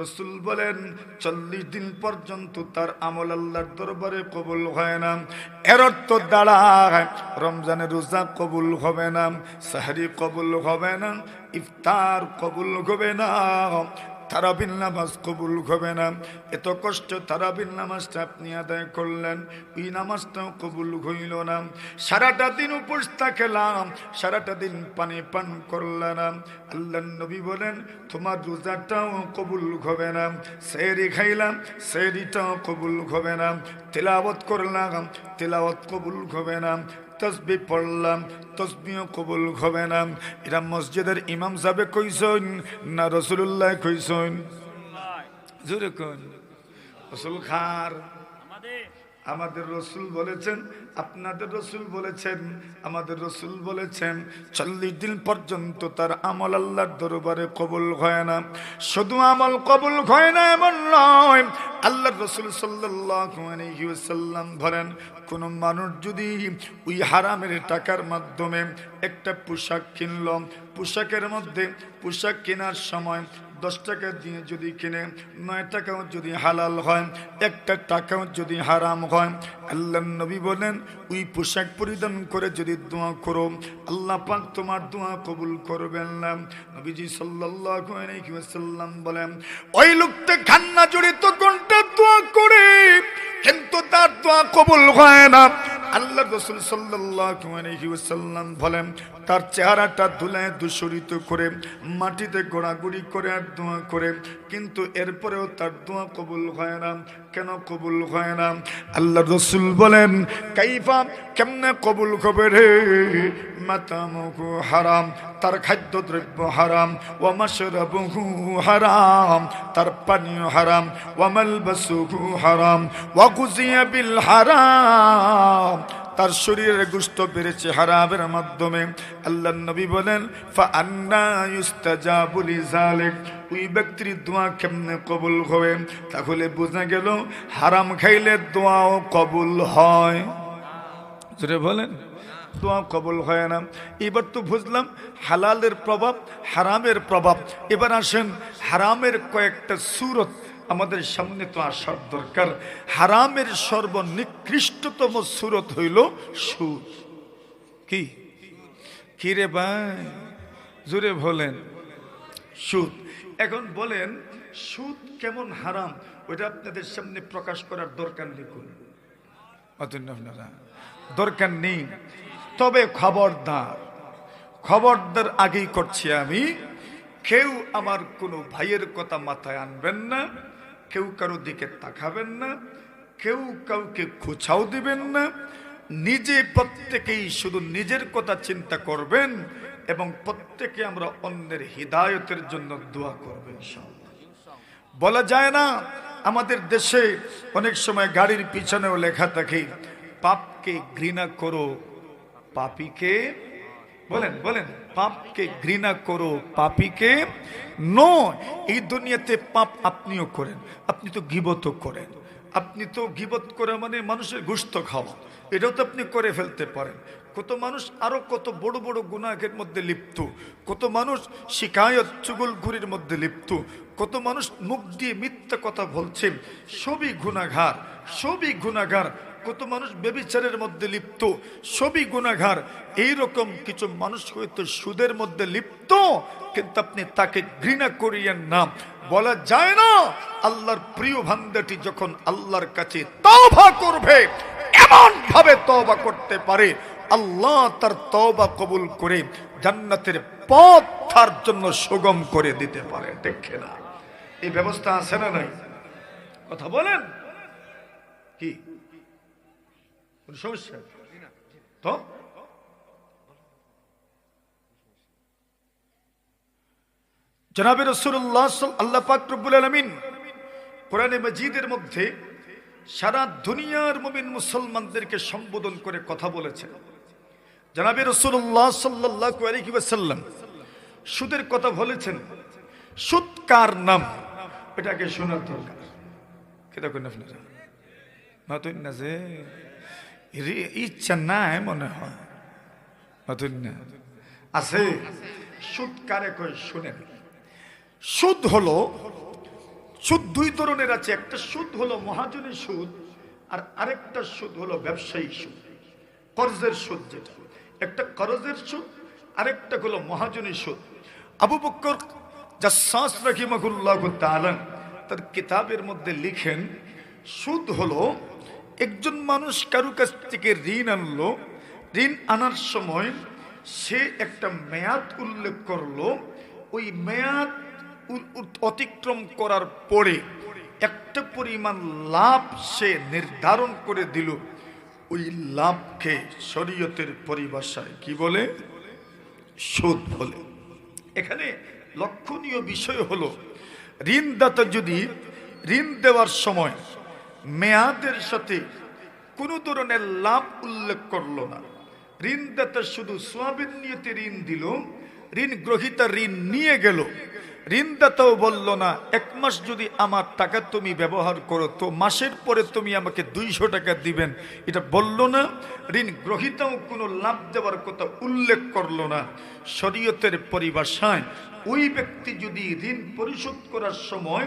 রসুল বলেন, চল্লিশ দিন পর্যন্ত তার আমল আল্লাহর দরবারে কবুল হয় না। এর অর্থ দাঁড়ায়, রমজানের রোজা কবুল হবে না, সাহারি কবুল হবে না, ইফতার কবুল হবে না। তারাবিন নামাজ কবুল হবে না। এত কষ্ট তারাবিন নামাজটা আপনি আদায় করলেন ওই নামাজটাও কবুল হইল না। সারাটা দিন উপোস থাকলাম, সারাটা দিন পানি পান করলাম। আল্লাহ নবী বলেন, তোমার রোজাটাও কবুল হবে না। সেরি খাইলাম সেরিটাও কবুল হবে না। তেলাওয়াত করলাম, তেলাওয়াত কবুল হবে না। তসবি পড়লাম তসবিও কবুল হবে না। এরা মসজিদের ইমাম সাহেব কইসন না রসুল্লাহ কইসন? জোরে কন রসুল খার। আমাদের। রসুল বলেছেন, আপনাদের রসুল বলেছেন, আমাদের রসুল বলেছেন, চল্লিশ দিন পর্যন্ত তার আমল আল্লাহর দরবারে কবুল হয় না। শুধু আমল কবুল হয় না, এমন নয়। আল্লাহ রসুল সাল্লাম ধরেন কোন মানুষ যদি ওই হারামের টাকার মাধ্যমে একটা পোশাক কিনল, পোশাকের মধ্যে, পোশাক কেনার সময় দশ টাকা দিয়ে যদি কিনে, নয় টাকাও যদি হালাল হয়, একটা টাকাও যদি হারাম হয়। আল্লাহ নবী বলেন, ওই পোশাক পরিধান করে যদি দোয়া করো, আল্লাহ পাক তোমার দোয়া কবুল করবেন না। নবীজি ওয়াসাল্লাম বলেন, ওই লোকটা কান্না জড়িত কোনটা দোয়া করে, কিন্তু তার দোয়া কবুল হয় না। আল্লাহ রসুল ওয়াসাল্লাম বলেন, তার চেহারাটা ধুলায় দূষরিত করে, মাটিতে গোড়াগুড়ি করে আর দোয়া করে, কিন্তু এরপরেও তার দোয়া কবুল হয় না। কেন কবুল হয় না? আল্লাহ রসুল বলেন, কাইফা কেমনে কবুল কবে রে? মাতামুহু হারাম, তার খাদ্য দ্রব্য হারাম ও মাশরাবুহু হারাম, তার পানীয় হারাম ও বসু হারাম ও গুজিয়া বিল হারাম। তার শরীরের গুস্ত বেড়েছে হারামের মাধ্যমে আল্লাহ নবী বলেন ফা ওই ব্যক্তির দোয়া কেমনে কবুল হবে? তাহলে বোঝা গেল, হারাম খাইলে দোয়াও কবুল হয়। বলেন, দোয়া কবুল হয় না। এবার তো বুঝলাম, হালালের প্রভাব হারামের প্রভাব। এবার আসেন হারামের কয়েকটা সুরত। আমাদের সামনে তো আসার দরকার। হারামের সর্বনিকৃষ্টতম সুরত হইল সুদ কি? কি রে ভাই? জুড়ে বলেন। সুদ এখন বলেন সুদ কেমন হারাম? ওইটা আপনাদের সামনে প্রকাশ করার দরকার লিখুন আপনারা, দরকার নেই। তবে খবরদার খবরদার আগেই করছি আমি। কেউ আমার কোনো ভাইয়ের কথা মাথায় আনবেন না। কেউ কারও দিকে তাকাবেন না, কেউ কাউকে খোঁচাও দিবেন না নিজে প্রত্যেকেই শুধু নিজের কথা চিন্তা করবেন এবং প্রত্যেকে আমরা অন্যের হৃদায়তের জন্য দোয়া করবেন। বলা যায় না, আমাদের দেশে অনেক সময় গাড়ির পিছনেও লেখা থাকে, পাপকে ঘৃণা করো, পাপিকে বলেন বলেন, পাপকে ঘৃণা করো, পাপিকে? নো, এই দুনিয়াতে পাপ আপনিও করেন, আপনি তো গিবত করেন। আপনি তো গিবত করে মানে মানুষের গুস্ত খাওয়া, এটাও তো আপনি করে ফেলতে পারেন। কত মানুষ আরও কত বড় বড় গুনাহের মধ্যে লিপ্ত, কত মানুষ শিকায়ত চুগলঘুরির মধ্যে লিপ্ত, কত মানুষ মুখ দিয়ে মিথ্যা কথা বলছেন, সবই গুনাঘার সবই গুনাঘার কত মানুষ বেবিচারের মধ্যে লিপ্ত, সবই গুনাঘার এইরকম কিছু মানুষ হয়তো সুদের মধ্যে লিপ্ত, কিন্তু আপনি তাকে ঘৃণা করিয়েন না। বলা যায় না, আল্লাহর প্রিয় ভান্ডাটি যখন আল্লাহর কাছে তওবা করবে এমন ভাবে তওবা করতে পারে, আল্লাহ তার তওবা কবুল করে জান্নাতের পথ তার জন্য সুগম করে দিতে পারে দেখে না এই ব্যবস্থা আছে না নাই? কথা বলেন? কি? কোন সমস্যা তো জনাবে আল্লাহ পাক রব্বুল আলমিন কোরআনে মজিদের মধ্যে সারা দুনিয়ার মুমিন মুসলমানদেরকে সম্বোধন করে কথা বলেছেন। জনাবে রসুল্লাহ সাল্লাহ আলহি সুদের কথা বলেছেন, সুদ কার নাম? এটাকে শোনার দরকার। কে দেখুন আপনারা? নতুন না যে ইচ্ছা নাই মনে হয়। নতুন আছে? সুদ কারে কয়? শুনেন। সুদ হলো, সুদ দুই ধরনের আছে। একটা সুদ হলো মহাজনী সুদ, আর আরেকটা সুদ হলো ব্যবসায়ী সুদ। কর্জের সুদ যেটা। একটা করজের সুদ, আরেকটা হলো মহাজনী সুদ। আবু বক্কর জাসাস রাহিমাহুল্লাহ তাআলা তার কিতাবের মধ্যে লিখেন, সুদ হলো একজন মানুষ কারু কাছ থেকে ঋণ আনলো, ঋণ আনার সময় সে একটা মেয়াদ উল্লেখ করল। ওই মেয়াদ অতিক্রম করার পরে একটা পরিমাণ লাভ সে নির্ধারণ করে দিল। ওই লাভকে শরীয়তের পরিভাষায় কি বলে? সুদ বলে। এখানে লক্ষণীয় বিষয় হলো, ঋণদাতা যদি ঋণ দেওয়ার সময় মেয়াদের সাথে কোনো ধরনের লাভ উল্লেখ করল না। ঋণদাতা শুধু সোয়াবিন নিয়তে ঋণ দিল, ঋণ গ্রহিতা ঋণ নিয়ে গেল। ঋণদাতাও বলল, না, এক মাস যদি আমার টাকা তুমি ব্যবহার করো, তো মাসের পরে তুমি আমাকে দুইশো টাকা দিবেন। এটা বলল না, ঋণ গ্রহিতাও কোনো লাভ দেওয়ার কথা উল্লেখ করল না। শরীয়তের পরিভাষায়, ওই ব্যক্তি যদি ঋণ পরিশোধ করার সময়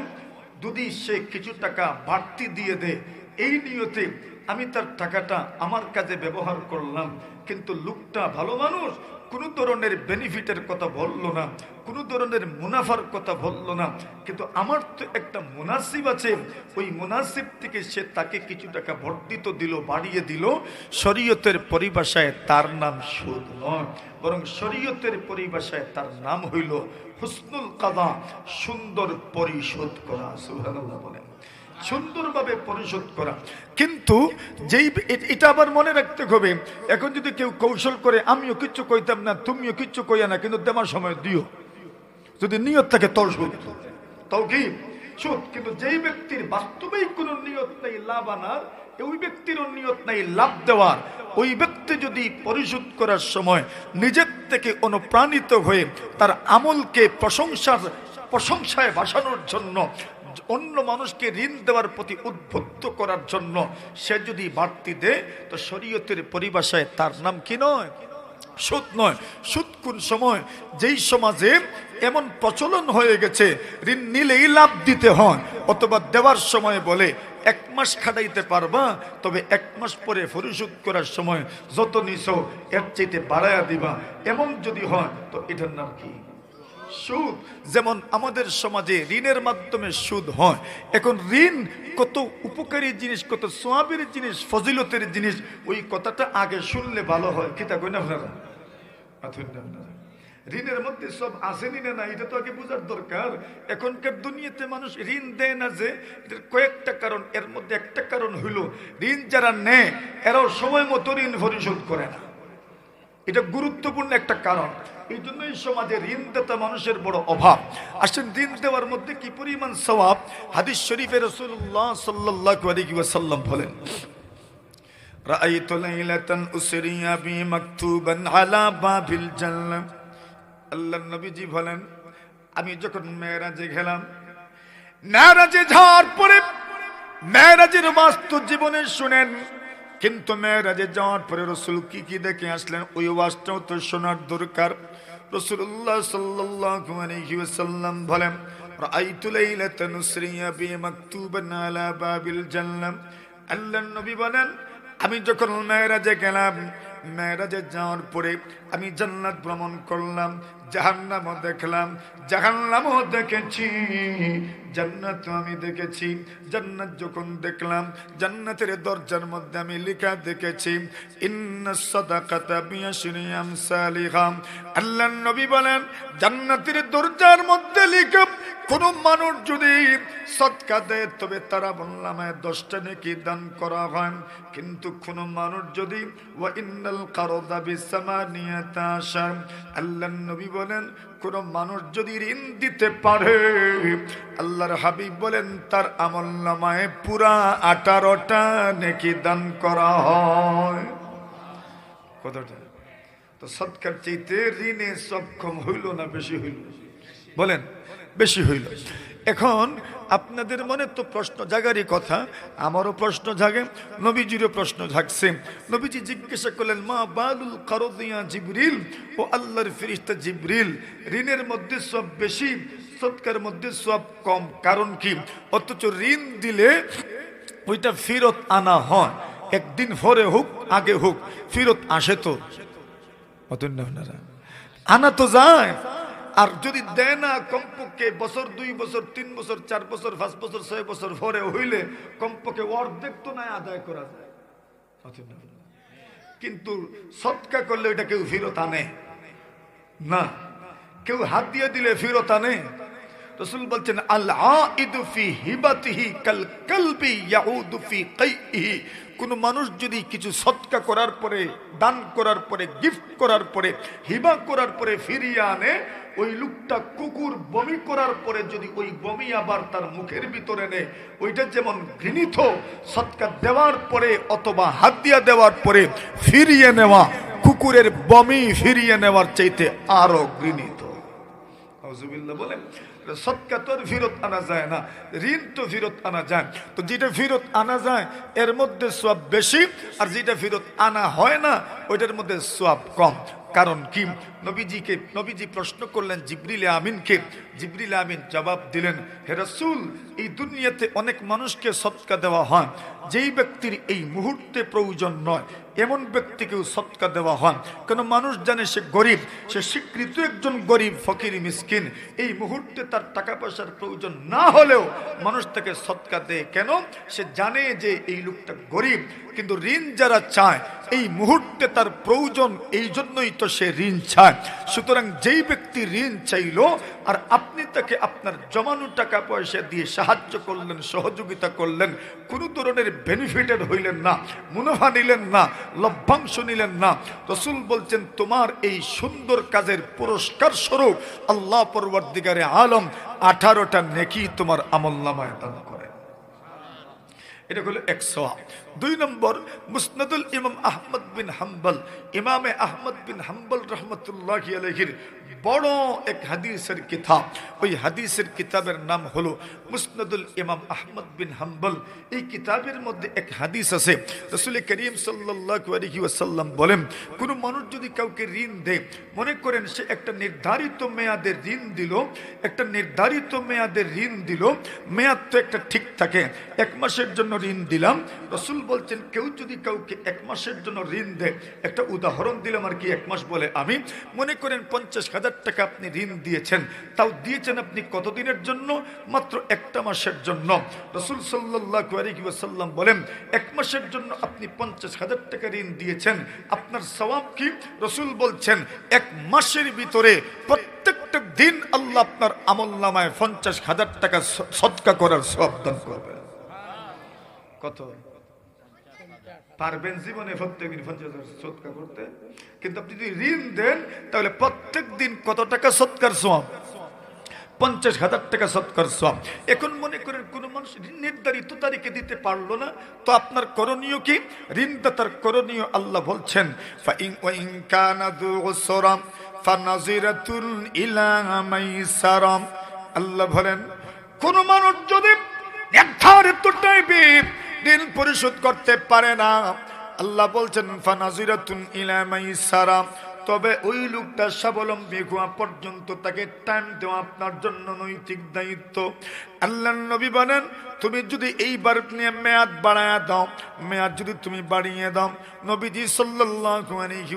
যদি সে কিছু টাকা বাড়তি দিয়ে দেয়, এই নিয়তে আমি তার টাকাটা আমার কাজে ব্যবহার করলাম। কিন্তু লোকটা ভালো মানুষ, কোনো ধরনের বেনিফিটের কথা বলল না, কোনো ধরনের মুনাফার কথা বলল না। কিন্তু আমার তো একটা মুনাসিব আছে, ওই মুনাসিব থেকে সে তাকে কিছু টাকা বর্ধিত দিল, বাড়িয়ে দিল। শরীয়তের পরিভাষায় তার নাম সুদ নয়। বরং শরীয়তের পরিভাষায় তার নাম হইল হুসনুল কাদা সুন্দর পরিশোধ করা, সুবহানাল্লাহ বলেন। সুন্দরভাবে পরিশোধ করা। কিন্তু যেই এটা আবার মনে রাখতে হবে, এখন যদি কেউ কৌশল করে, আমিও কিচ্ছু কইতাম না, তুমিও কিচ্ছু কইয়া না, কিন্তু দেওয়ার সময় দিও। যদি নিয়ত থাকে তোর সুদ তাও কি সুদ। কিন্তু যেই ব্যক্তির বাস্তবেই কোনো নিয়ত নেই, লাভ আনার ওই ব্যক্তির নিয়ত নাই, লাভ দেওয়ার। ওই ব্যক্তি যদি পরিশোধ করার সময় নিজের থেকে অনুপ্রাণিত হয়ে তার আমলকে প্রশংসার, প্রশংসায় বাসানোর জন্য, অন্য মানুষকে ঋণ দেওয়ার প্রতি উদ্বুদ্ধ করার জন্য সে যদি বাড়তি দেয়, তো শরীয়তের পরিভাষায় তার নাম কি নয়? সুদ নয়। সুদ কোন সময়? যেই সমাজে এমন প্রচলন হয়ে গেছে, ঋণ নিলেই লাভ দিতে হয়, অথবা দেওয়ার সময় বলে এক মাস খাটাইতে পারবা, তবে এক মাস পরে পরিশোধ করার সময় যত নিছো, এর চাইতে বাড়ায়া দিবা। এমন যদি হয়, তো এটার নাম কি? সুদ। যেমন আমাদের সমাজে ঋণের মাধ্যমে সুদ হয়, এখন ঋণ কত উপকারী জিনিস, কত সোয়াবের জিনিস, ফজিলতের জিনিস, ওই কথাটা আগে শুনলে ভালো হয়। কি তা কইনা আপনারা? আপনারা। ঋণের মধ্যে সব আসেনি না না এটা তো আগে বোঝার দরকার এখনকার দুনিয়াতে মানুষ ঋণ দেয় না যে এটার কয়েকটা কারণ এর মধ্যে একটা কারণ হইল ঋণ যারা নেয় এরাও সময় মতো ঋণ পরিশোধ করে না এটা গুরুত্বপূর্ণ একটা কারণ এই জন্যই সমাজে ঋণদাতা মানুষের বড় অভাব আসেন ঋণ দেওয়ার মধ্যে কি পরিমাণ সওয়াব হাদিস শরীফে রসুল্লাহ সাল্লাল্লাহু আলাইহি ওয়াসাল্লাম বলেন رأيت ليلة أسري بي مكتوبا على باب الجنة আল্লাহ নবীজি বলেন, আমি যখন মেয়েরাজে গেলাম, মেয়েরাজে যাওয়ার পরে মেয়েরাজের বাস্তব জীবনে শুনেন, কিন্তু মেয়েরাজে যাওয়ার পরে রসুল কি কি দেখে আসলেন, ওই ওয়াজটাও তো শোনার দরকার। রসুল্লাহ ওয়াসাল্লাম বলেন বলেন, আমি যখন মেয়েরাজে গেলাম মেয়েরাজে যাওয়ার পরে আমি জান্নাত ভ্রমণ করলাম, জাহান্নামও দেখলাম, জাহান্নামও দেখেছি জান্নাত আমি দেখেছি, জান্নাত যখন দেখলাম, জান্নাতের দরজার মধ্যে আমি লেখা দেখেছি আল্লাহর নবী বলেন, জান্নাতের দরজার মধ্যে লিখা কোন মানুষ যদি সৎকা দেয়, তবে তারা বললাম দশটা নাকি দান করা হয়। কিন্তু কোন মানুষ যদি আল্লাহ নবী বলেন, কোন মানুষ যদি ঋণ দিতে পারে, আল্লাহর হাবিব বলেন, তার আমল নামায় পুরা আঠারোটা নাকি দান করা হয়। কতটা? তো সৎকার চাইতে ঋণে সক্ষম হইল না বেশি হইল? বলেন। বেশি হইল। এখন আপনাদের মনে তো প্রশ্ন জাগারই কথা, আমারও প্রশ্ন জাগে, নবীজিরও প্রশ্ন জাগছে। নবীজি জিজ্ঞাসা করলেন, মা বালুল করদিয়া জিবরিল? ও আল্লাহর ফিরিস্তা জিবরিল, ঋণের মধ্যে সব বেশি, সৎকার মধ্যে সব কম, কারণ কি? অথচ ঋণ দিলে ওইটা ফেরত আনা হয়, একদিন ভরে হোক, আগে হোক, ফেরত আসে তো। আনা তো যায় আর যদি দেয় না কমপক্ষে বছর, দুই বছর, তিন বছর, চার বছর, পাঁচ বছর, ছয় বছর পরে হইলে কমপক্ষে অর্ধেক তো নাই আদায় করা যায়। কিন্তু সৎকা করলে ওইটা কেউ ফিরত আনে। না, কেউ হাত দিয়ে দিলে ফিরত আনে। রসুল বলছেন কোন মানুষ যদি কিছু সৎকা করার পরে, দান করার পরে, গিফট করার পরে, হিবা করার পরে ফিরিয়ে আনে, ওই লোকটা কুকুর বমি করার পরে যদি ওই বমি আবার তার মুখের ভিতরে নেয়, ওইটা যেমন ঘৃণিত, সৎকা দেওয়ার পরে অথবা হাত দিয়া দেওয়ার পরে ফিরিয়ে নেওয়া, কুকুরের বমি ফিরিয়ে নেওয়ার চাইতে আরও ঘৃণিত। বলেন সৎকা তো আর ফেরত আনা যায় না, ঋণ তো ফেরত আনা যায়। তো যেটা ফেরত আনা যায়, এর মধ্যে সব বেশি, আর যেটা ফেরত আনা হয় না, ওইটার মধ্যে সব কম। কারণ কি? নবীজিকে, নবীজি প্রশ্ন করলেন জিবরিল আমিনকে। জিবরিল আমিন জবাব দিলেন, হে রাসূল, এই দুনিয়াতে অনেক মানুষকে সৎকা দেওয়া হয় যেই ব্যক্তির এই মুহূর্তে প্রয়োজন নয়, এমন ব্যক্তিকেও সৎকা দেওয়া হয়। কেন মানুষ জানে সে গরিব, সে স্বীকৃত একজন গরিব, ফকির, মিসকিন। এই মুহূর্তে তার টাকা পয়সার প্রয়োজন না হলেও মানুষ তাকে সৎকা দেয়। কেন? সে জানে যে এই লোকটা গরিব, কিন্তু ঋণ যারা চায়, এই মুহূর্তে তার প্রয়োজন এই জন্যই তো সে ঋণ চায়। সুতরাং যেই ব্যক্তি ঋণ চাইলো, আর আপনি তাকে আপনার জমানো টাকা পয়সা দিয়ে সাহায্য করলেন, সহযোগিতা করলেন, কোনো ধরনের বেনিফিটেড হইলেন না, মুনাফা নিলেন না, লভ্যাংশ নিলেন না। রসুল বলছেন, তোমার এই সুন্দর কাজের পুরস্কার স্বরূপ আল্লাহ পরবর্তীকারে আলম আঠারোটা নেকি তোমার আমল নামায় দান করে এটা হলো একশো দুই নম্বর, মুসনাদুল ইমাম আহমদ বিন হাম্বল, ইমামে আহমদ বিন হাম্বল রহমতুল্লাহ আলহির বড় এক হাদিসের কিতাব। ওই হাদিসের কিতাবের নাম হলো মুসনাদুল ইমাম আহমদ বিন হাম্বল। এই কিতাবের মধ্যে এক হাদিস আছে। রসুল করিম আলাইহি ওয়াসাল্লাম বলেন, কোন মানুষ যদি কাউকে ঋণ দেয়, মনে করেন সে একটা নির্ধারিত মেয়াদের ঋণ দিল, একটা নির্ধারিত মেয়াদের ঋণ দিল, মেয়াদ তো একটা ঠিক থাকে, এক মাসের জন্য ঋণ দিলাম, রসুল বলছেন, কেউ যদি কাউকে এক মাসের জন্য ঋণ দেয়, একটা উদাহরণ দিলাম আর কি, এক মাস বলে, আমি মনে করেন পঞ্চাশ হাজার টাকা আপনি ঋণ দিয়েছেন, তাও দিয়েছেন আপনি কতদিনের জন্য? মাত্র একটা মাসের জন্য। রসুল সাল্লাহ সাল্লাম বলেন, এক মাসের জন্য আপনি পঞ্চাশ হাজার টাকা ঋণ দিয়েছেন, আপনার সওয়াব কি? রসুল বলছেন, এক মাসের ভিতরে প্রত্যেকটা দিন আল্লাহ আপনার আমল নামায় পঞ্চাশ হাজার টাকা স- সদকা করার সব দান করবে কত? পারবেন জীবনে প্রত্যেক দিন পঞ্চাশ হাজার সৎকার করতে। কিন্তু আপনি যদি ঋণ দেন, তাহলে প্রত্যেক দিন কত টাকা সৎকার সব পঞ্চাশ হাজার টাকা সৎকার সব এখন মনে করেন, কোন মানুষ নির্ধারিত তারিখে দিতে পারল না। তো আপনার করণীয় কি? ঋণদাতার করণীয় আল্লাহ বলছেন আল্লাহ বলেন, কোন মানুষ যদি নির্ধারিত ঋণ পরিশোধ করতে পারে না। আল্লাহ বলছেন, ফানাজিরাতুন ইলা মাইসারাম তবে ওই লোকটা স্বাবলম্বী হওয়া পর্যন্ত তাকে টাইম দেওয়া আপনার জন্য নৈতিক দায়িত্ব। আল্লাহ নবী বলেন, তুমি যদি এইবার নিয়ে মেয়াদ বাড়ায় দাও, মেয়াদ যদি তুমি বাড়িয়ে দাও, নবীজি আলাইহি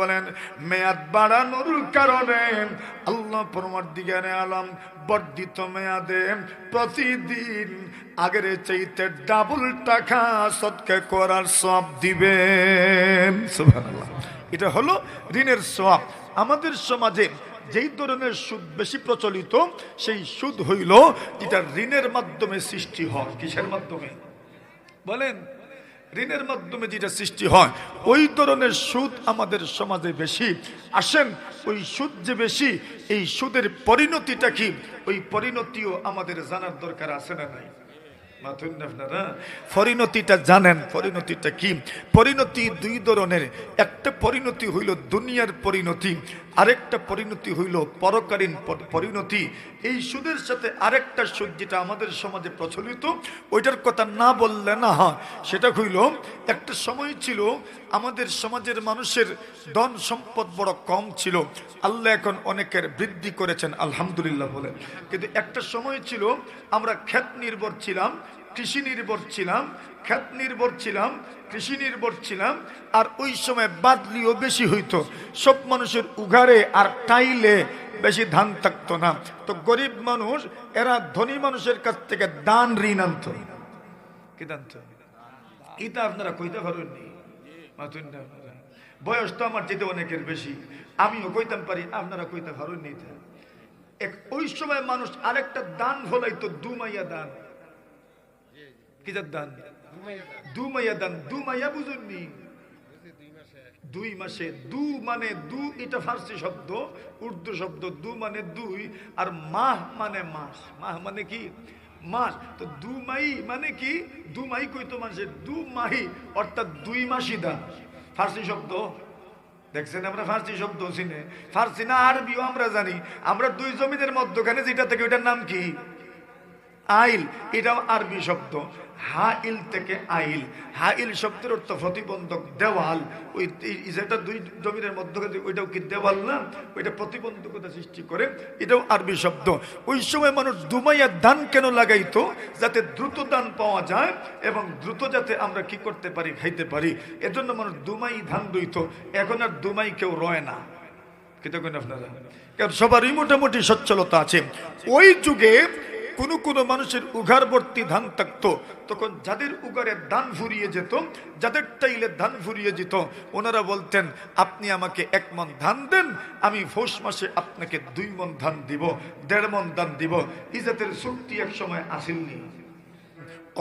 বলেন, মেয়াদ বাড়ানোর কারণে আল্লাহ পরমার্দিগারে আলম বর্ধিত মেয়াদে প্রতিদিন আগের চাইতে ডাবল টাকা সৎকা করার সব দিবেন এটা হলো ঋণের সোয়াব আমাদের সমাজে যেই ধরনের সুদ বেশি প্রচলিত, সেই সুদ হইল যেটা ঋণের মাধ্যমে সৃষ্টি হয়। কিসের মাধ্যমে? বলেন, ঋণের মাধ্যমে যেটা সৃষ্টি হয়, ওই ধরনের সুদ আমাদের সমাজে বেশি। আসেন, ওই সুদ যে বেশি, এই সুদের পরিণতিটা কি? ওই পরিণতিও আমাদের জানার দরকার আছে না নাই? আপনারা পরিণতিটা জানেন পরিণতিটা কি? পরিণতি দুই ধরনের। একটা পরিণতি হইল দুনিয়ার পরিণতি আরেকটা পরিণতি হইল, পরকালীন পরিণতি। এই সুদের সাথে আরেকটা সুদ যেটা আমাদের সমাজে প্রচলিত, ওইটার কথা না বললে না হয়। সেটা হইল, একটা সময় ছিল, আমাদের সমাজের মানুষের ধন সম্পদ বড় কম ছিল। আল্লাহ এখন অনেকের বৃদ্ধি করেছেন, আলহামদুলিল্লাহ বলে কিন্তু একটা সময় ছিল, আমরা ক্ষেত নির্ভর ছিলাম কৃষি নির্ভর ছিলাম ক্ষেত নির্ভর ছিলাম, কৃষি নির্ভর ছিলাম, আর ওই সময় বাদলিও বেশি হইতো। সব মানুষের উঘারে আর টাইলে বেশি ধান থাকতো না। তো গরিব মানুষ, এরা ধনী মানুষের কাছ থেকে দান ঋণ আনত। কি দান্ত এটা আপনারা কইতে পারেননি। বয়স তো আমার যেতে অনেকের বেশি। আমিও কইতাম পারি, আপনারা কইতে পারেননি। এক ওই সময় মানুষ আরেকটা দান ফলাইতো দুমাইয়া দান। মাসে মানে ফার্সি শব্দ, উর্দু শব্দ দু মানে দুই, আর মানে মাস। মাহ মানে কি? মাস। দু মাই মানে কি? মাহি অর্থাৎ দুই মাসই দান ফার্সি শব্দ? দেখছেন আমরা ফার্সি শব্দ চিনে। ফার্সি না আরবিও আমরা জানি। আমরা দুই জমিদের মধ্যখানে যেটা থেকে ওইটার নাম কি? আইল। এটাও আরবি শব্দ। হা ইল থেকে আইল। হা ইল শব্দের অর্থ প্রতিবন্ধক, দেওয়াল। ওই যেটা দুই জমিনের মধ্যে ওইটাও কি দেওয়াল না? ওইটা প্রতিবন্ধকতা সৃষ্টি করে। এটাও আরবি শব্দ। ওই সময় মানুষ দুমাইয়া দান কেন লাগাইতো? যাতে দ্রুত দান পাওয়া যায় এবং দ্রুত যাতে আমরা কি করতে পারি, খাইতে পারি। এজন্য মানুষ দুমাই ধান দইত এখন আর দুমাই কেউ রয় না। কিন্তু আপনারা? কারণ সবারই মোটামুটি সচ্ছলতা আছে। ওই যুগে কোনো কোনো মানুষের উঘারবর্তী ধান থাকতো। তখন যাদের উগারে ধান ফুরিয়ে যেত, যাদের টাইলে ধান ফুরিয়ে যেত, ওনারা বলতেন, আপনি আমাকে এক মন ধান দেন, আমি পৌষ মাসে আপনাকে দুই মন ধান দিব, দেড় মন ধান দিব। ইজাতের চুক্তি এক সময় আসেননি।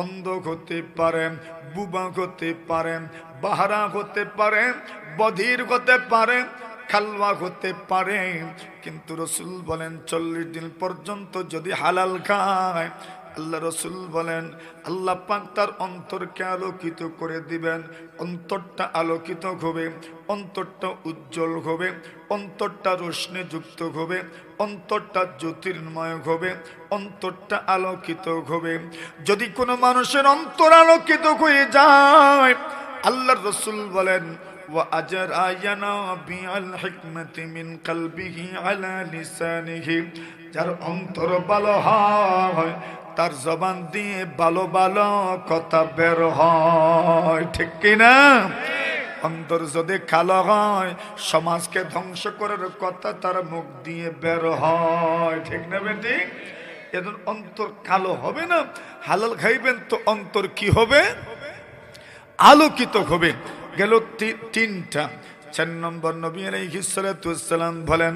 অন্ধ হতে পারে বুবা হতে পারে, বাহারা হতে পারেন বধির হতে পারে খালওয়া হতে পারে, কিন্তু রসুল বলেন চল্লিশ দিন পর্যন্ত যদি হালাল খায়, আল্লাহ রসুল বলেন, আল্লাহ পাক তার অন্তরকে আলোকিত করে দিবেন, অন্তরটা আলোকিত হবে, অন্তরটা উজ্জ্বল হবে, অন্তরটা রোশনে যুক্ত হবে, অন্তরটা জ্যোতির্ময় হবে, অন্তরটা আলোকিত হবে। যদি কোনো মানুষের অন্তর আলোকিত হয়ে যায় আল্লাহর রসুল বলেন وأجر ينابيع الحكمة من قلبه على لسانه যার অন্তর ভালো হয় তার জবান দিয়ে ভালো ভালো কথা বের হয় ঠিক কিনা অন্তর যদি কালো হয় সমাজকে ধ্বংস করার কথা তার মুখ দিয়ে বের হয় ঠিক না বেটি এখন অন্তর কালো হবে না হালাল খাইবেন তো অন্তর কি হবে আলোকিত হবে গেল তিনটা। চার নম্বর নবী আলাইহিসসালাম বলেন,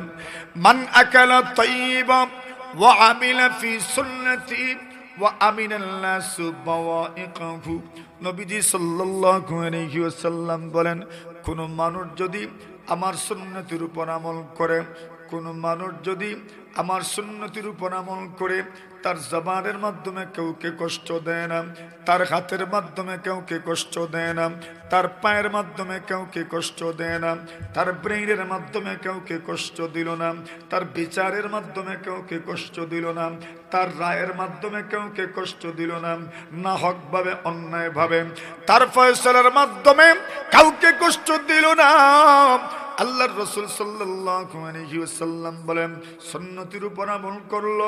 মান আকালা তাইবা ওয়া আমিলা ফি সুন্নতি ওয়া আমিনাল নাসু বাওয়াইকাহু। নবীজি সাল্লাল্লাহু আলাইহি ওয়াসাল্লাম বলেন, কোন মানুষ যদি আমার সুন্নতির উপর আমল করে, কোন মানুষ যদি আমার সুন্নতির উপর আমল করে তার জবানের মাধ্যমে কাউকে কষ্ট দেয় না, তার হাতের মাধ্যমে কাউকে কষ্ট দেয় না, তার পায়ের মাধ্যমে কাউকে কষ্ট দেয় না, তার ব্রেইনের মাধ্যমে কাউকে কষ্ট দিল না, তার বিচারের মাধ্যমে কাউকে কষ্ট দিল না, তার রায়ের মাধ্যমে কাউকে কষ্ট দিল না না হকভাবে, অন্যায়ভাবে, তার ফয়সলার মাধ্যমে কাউকে কষ্ট দিল না। আল্লাহর রসুল আলাইহি বলেন, সুন্নতির উপর আমল করল,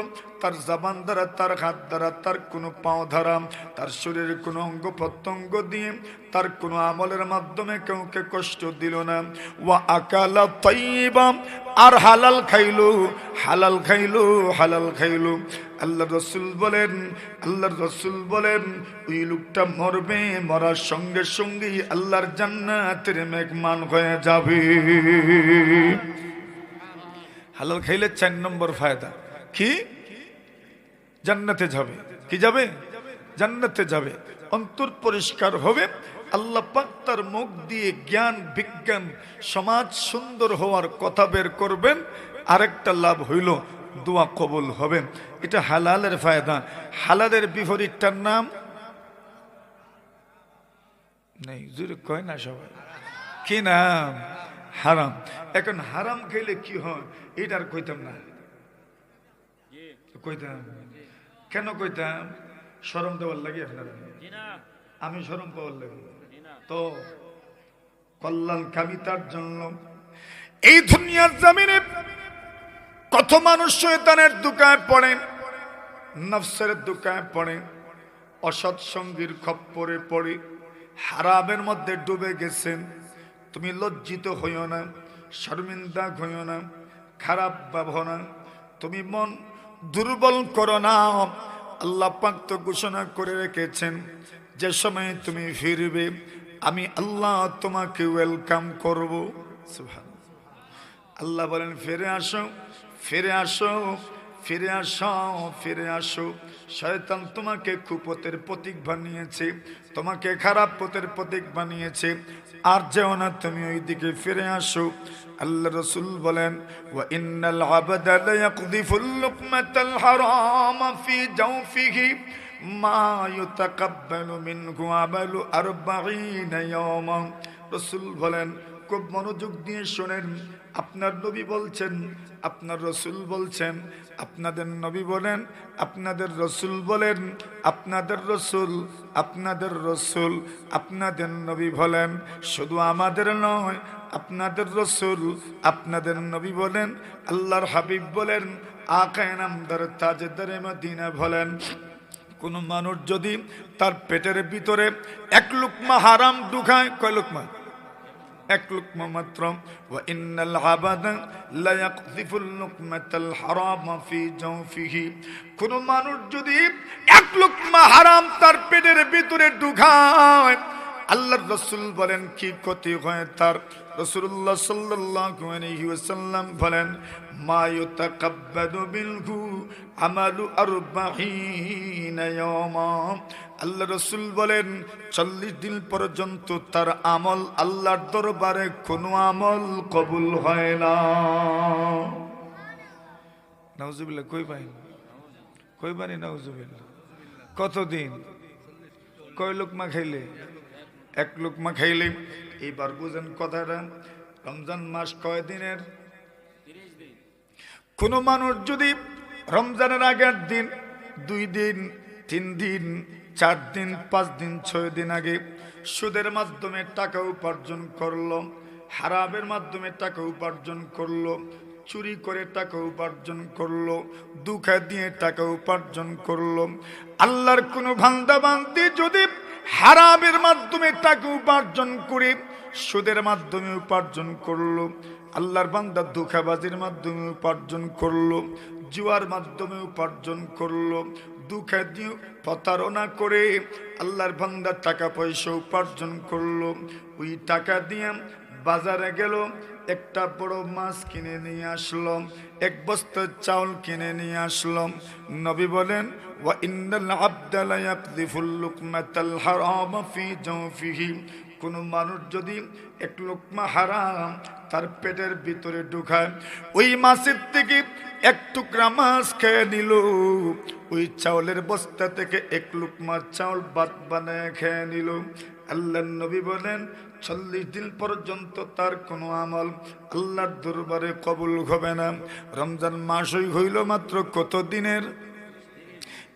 তার জবান দ্বারা, তার হাত দ্বারা, তার কোনো পাও দ্বারা, তার শরীরের কোনো অঙ্গ প্রত্যঙ্গ দিয়ে তার কোনো আমলের মাধ্যমে কাউকে কষ্ট দিল না। ও আকালা আর হালাল খাইলো হালাল খাইলো হালাল খাইলো। আল্লাহ রসুল বলেন, আল্লাহর রসুল বলেন, ওই লোকটা মরবে, মরার সঙ্গে সঙ্গেই আল্লাহর জান্নাতের মেঘমান হয়ে যাবে। হালাল খাইলে চার নম্বর ফায়দা। কি? জান্নাতে যাবে। কি যাবে? জান্নাতে যাবে। অন্তর পরিষ্কার হবে। আল্লাহ পাক তার মুখ দিয়ে জ্ঞান, বিজ্ঞান, সমাজ সুন্দর হওয়ার কথা বের করবেন। আরেকটা লাভ হইল দোয়া কবুল হবে। এটা হালালের ফায়দা। হালালের বিপরীতটার নাম? নেই জোরে কয় না সবাই? কি নাম? হারাম। এখন হারাম খেলে কি হয়? এটার কইতাম না। কইতাম। কেন কইতাম? সরম দেওয়ার লাগে আপনারা। আমি সরম পাওয়ার লাগে। তো কল্যাণ কামিতার জন্য। এই দুনিয়ার জমিনে কত মানুষ শয়তানের দুকায় পড়ে, নফসের দুকায় পড়ে, অসৎ সঙ্গীর খপ্পরে পড়ে, হারামের মধ্যে ডুবে গেছেন তুমি লজ্জিত হইও না, শর্মিন্দা হইও না, খারাপ ভাবনা তুমি মন দুর্বল করো না। আল্লাহ পাক তো ঘোষণা করে রেখেছেন, যে সময় তুমি ফিরবে, আমি আল্লাহ তোমাকে ওয়েলকাম করব। আল্লাহ বলেন, ফিরে আসো ফিরে আসো ফিরে আসো ফিরে আসো। শয়তান তোমাকে কুপথের প্রতীক বানিয়েছে, তোমাকে খারাপ পথের প্রতীক বানিয়েছে। আর যেও না তুমি ওই দিকে ফিরে আসো। আল্লাহ রসুল বলেন ওয়া ইন্নাল আবদা লা ইয়াকদিফুল লুকমাতাল হারাম ফি জাওফিহি মা ইউতাকাব্বালু মিনহু আমালু আরবাঈনা ইয়াওমা রসুল বলেন, খুব মনোযোগ দিয়ে শোনেন আপনার নবী বলছেন, আপনার রসুল বলছেন, আপনাদের নবী বলেন, আপনাদের রসুল বলেন, আপনাদের রসুল আপনাদের রসুল, আপনাদের নবী বলেন। শুধু আমাদের নয়, আপনাদের রসুল, আপনাদের নবী বলেন, আল্লাহর হাবিব বলেন, আকায় নামদার তাজেদারে মদিনা বলেন। কোনো মানুষ যদি তার পেটের ভিতরে এক লুকমা হারাম দুখায় কয় লুকমা? এক লুকমা মাত্র ওয়া ইন্নাল আবাদা লা ইয়াকযিফুল লুকমাতাল হারাম ফি জাওফিহি কোন মানুষ যদি এক লুকমা হারাম তার পেটের ভিতরে ঢুকায়, আল্লাহর রাসূল বলেন, কি ক্ষতি হয় তার? আলাইহি ওয়াসাল্লাম বলেন, মা ইউতাকাব্বাদু বিলহু আমালু আরবাঈনা ইয়াওমা। আল্লাহ রসুল বলেন, চল্লিশ দিন পর্যন্ত তার আমল আল্লাহর দরবারে কোনো আমল কবুল হয় না। নাউজুবিল্লাহ, কই পাই কই পারি নাউজুবিল্লাহ? কতদিন? কয় লোকমা খাইলে? এক লোকমা খাইলে। এইবার বুঝেন কথাটা, রমজান মাস কয় দিনের? কোনো মানুষ যদি রমজানের আগের দিন, দুই দিন, তিন দিন চার দিন, পাঁচ দিন, ছয় দিন আগে সুদের মাধ্যমে টাকা উপার্জন করল হারাবের মাধ্যমে টাকা উপার্জন করল, চুরি করে টাকা উপার্জন করল, দুঃখা দিয়ে টাকা উপার্জন করল। আল্লাহর কোনো ভান্দা বান্দি যদি হারামের মাধ্যমে টাকা উপার্জন করে সুদের মাধ্যমে উপার্জন করল, আল্লাহর বান্দা দুঃখাবাজির মাধ্যমে উপার্জন করল, জুয়ার মাধ্যমে উপার্জন করল দুঃখে প্রতারণা করে আল্লাহর বান্দা টাকা পয়সা উপার্জন করল। ওই টাকা দিয়ে বাজারে গেল, একটা বড় মাছ কিনে নিয়ে আসলো, এক বস্তা চাউল কিনে নিয়ে আসলো। নবী বলেন, ওয়া ইন্নাল আবদা লা ইয়াকযিফুল লুকমাতাল হারাম ফি জাওফিহি কোনো মানুষ যদি এক লোকমা হারাম, তার পেটের ভিতরে ঢুকায়, ওই মাছের থেকে এক টুকরা মাছ খেয়ে নিল। ওই চাউলের বস্তা থেকে এক লুকমা চাউল ভাত বানায় খেয়ে নিল। আল্লাহ নবী বলেন, চল্লিশ দিন পর্যন্ত তার কোনো আমল আল্লাহর দরবারে কবুল হবে না। রমজান মাসই হইল মাত্র কত দিনের?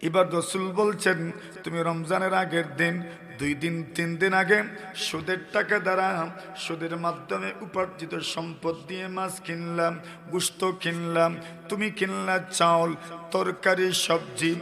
এবার রসুল বলছেন, তুমি রমজানের আগের দিন দুই দিন, তিন দিন আগে সুদের টাকা দ্বারা সুদের মাধ্যমে উপার্জিত সম্পদ দিয়ে মাছ কিনলাম, গুস্ত কিনলাম, তুমি কিনলা চাউল, তরকারি, সবজি